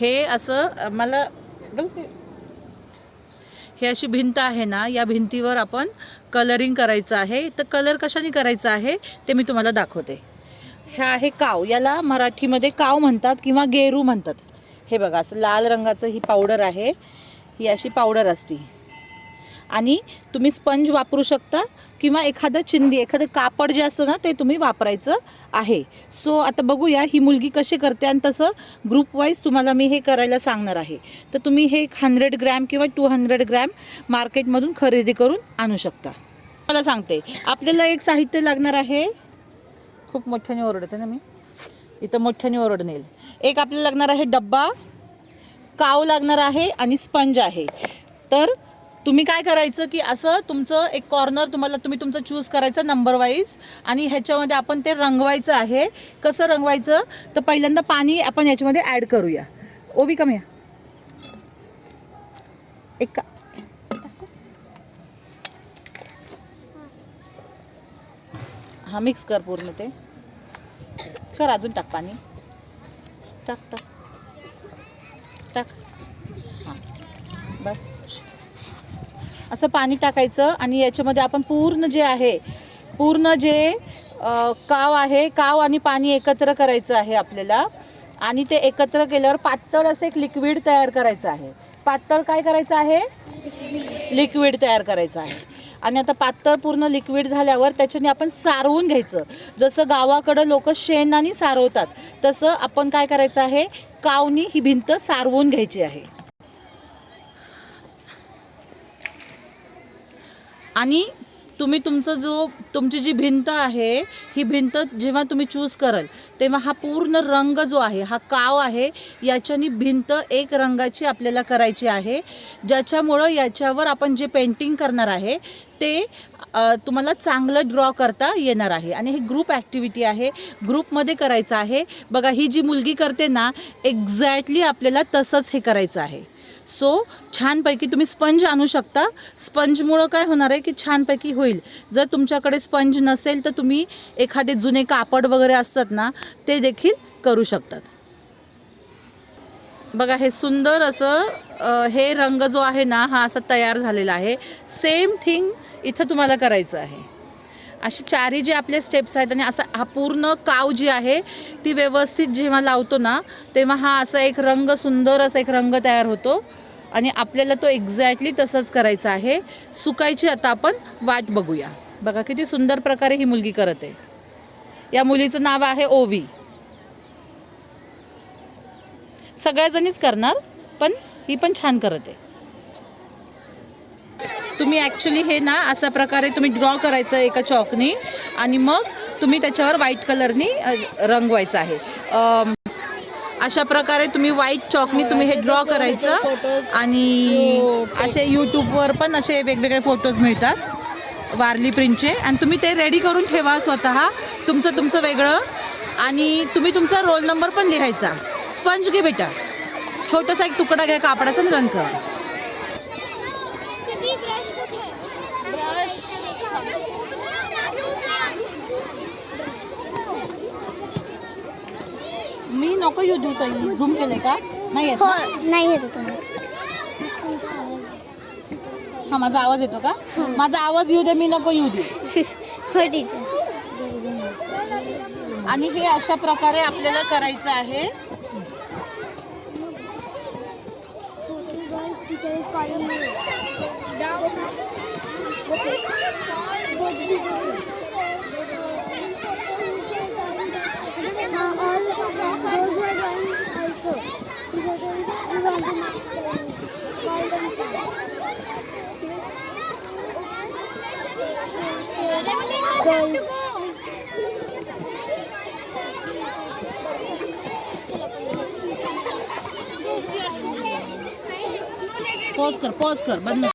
हे असं मला हे अशी भिंत आहे ना या भिंतीवर आपण कलरिंग करायचं आहे. तर कलर कशाने करायचं आहे ते मी तुम्हाला दाखवते. हे आहे काव. याला मराठीमध्ये काव म्हणतात किंवा गेरू म्हणतात. हे बघा असं लाल रंगाचं ही पावडर आहे. ही अशी पावडर असती. आणि तुम्ही स्पंज वापरू शकता किंवा एखादं चिंदी एखादं कापड जे असतं ना ते तुम्ही वापरायचं आहे. सो आता बघूया ही मुलगी कशी करते आणि तसं ग्रुप वाईज तुम्हाला मी हे करायला सांगणार आहे. तर तुम्ही हे एक हंड्रेड ग्रॅम किंवा टू हंड्रेड ग्रॅम मार्केटमधून खरेदी करून आणू शकता. मला सांगते आपल्याला एक साहित्य लागणार आहे. खूप मोठ्याने ओरडते ना मी. इथं मोठ्याने ओरडणेल. एक आपल्याला लागणार आहे डब्बा काव लागणार आहे आणि स्पंज आहे. तर तुम्ही काय करायचं की असं तुमचं एक कॉर्नर तुम्हाला तुम्ही तुमचं चूज करायचं नंबर वाईज आणि ह्याच्यामध्ये आपण ते रंगवायचं आहे. कसं रंगवायचं? तर पहिल्यांदा पाणी आपण याच्यामध्ये ॲड करूया. ओवी कमी एक का हा मिक्स कर पूर्ण ते. कर अजून टाक पाणी. टाक टाक. टाक. हां. बस. असं पाणी टाकायचं आणि याच्यामध्ये आपण पूर्ण जे आहे पूर्ण जे काव आहे काव आणि पाणी एकत्र करायचं आहे आपल्याला. आणि ते एकत्र केल्यावर पातळ असं एक लिक्विड तयार करायचं आहे. पातळ काय करायचं आहे? लिक्विड तयार करायचं आहे. आणि आता पातळ पूर्ण लिक्विड झाल्यावर त्याच्याने आपण सारवून घ्यायचं. जसं गावाकडं लोक शेणाने सारवतात तसं आपण काय करायचं आहे? कावनी ही भिंत सारवून घ्यायची आहे. आणि तुम्ही तुमचं जो तुमची जी भिंत आहे ही भिंत जेव्हा तुम्ही चूज कराल तेव्हा हा पूर्ण रंग जो आहे हा काव आहे याच्यानी भिंत एक रंगाची आपल्याला करायची आहे. ज्याच्यामुळं याच्यावर आपण जे पेंटिंग करणार आहे ते तुम्हाला चांगलं ड्रॉ करता येणार आहे. आणि हे ग्रुप ॲक्टिव्हिटी आहे. ग्रुपमध्ये करायचं आहे. बघा ही जी मुलगी करते ना एक्झॅक्टली आपल्याला तसंच हे करायचं आहे. सो छानपैकी तुम्ही स्पंज आणू शकता. स्पंजमुळं काय होणार आहे की छानपैकी होईल. जर तुमच्याकडे स्पंज नसेल तर तुम्ही एखादे जुने कापड वगैरे असतात ना ते देखील करू शकतात. बघा हे सुंदर असं हे रंग जो आहे ना हा असा तयार झालेला आहे. सेम थिंग इथं तुम्हाला करायचं आहे. असे चारही जे आपले स्टेप्स आहेत आणि असा हा पूर्ण काव जी आहे ती व्यवस्थित जेव्हा लावतो ना तेव्हा हा असा एक रंग सुंदर असा एक रंग तयार होतो. आणि आपल्याला तो एक्झॅक्टली तसंच करायचा आहे. सुकायची आता आपण वाट बघूया. बघा किती सुंदर प्रकारे ही मुलगी करत आहे. या मुलीचं नाव आहे ओवी. सगळ्याजणीच करणार पण ही पण छान करत आहे. तुम्ही ॲक्च्युली हे ना अशा प्रकारे तुम्ही ड्रॉ करायचं एका चॉकनी आणि मग तुम्ही त्याच्यावर व्हाईट कलरनी रंगवायचं आहे. अशा प्रकारे तुम्ही व्हाईट चॉकनी तुम्ही हे ड्रॉ करायचं आणि असे यूट्यूबवर पण असे वेगवेगळे फोटोज मिळतात. वारली प्रिंटचे आणि तुम्ही ते रेडी करून ठेवा स्वतः. तुमचं तुमचं वेगळं. आणि तुम्ही तुमचा रोल नंबर पण लिहायचा. स्पंज घे बेटा. छोटासा एक तुकडा घ्या कापडाचा आणि रंग करा. सिद्धी ब्रश कुठे ब्रश मी नको येऊ दिवसा झूम केले का? नाही येत हो ना? नाही येत तुम्ही. हा माझा आवाज येतो का? माझा आवाज येऊ दे मी नको येऊ दे. हो टीचर आणि हे अशा प्रकारे आपल्याला करायचं आहे. Guys. पॉज कर पॉज कर बंद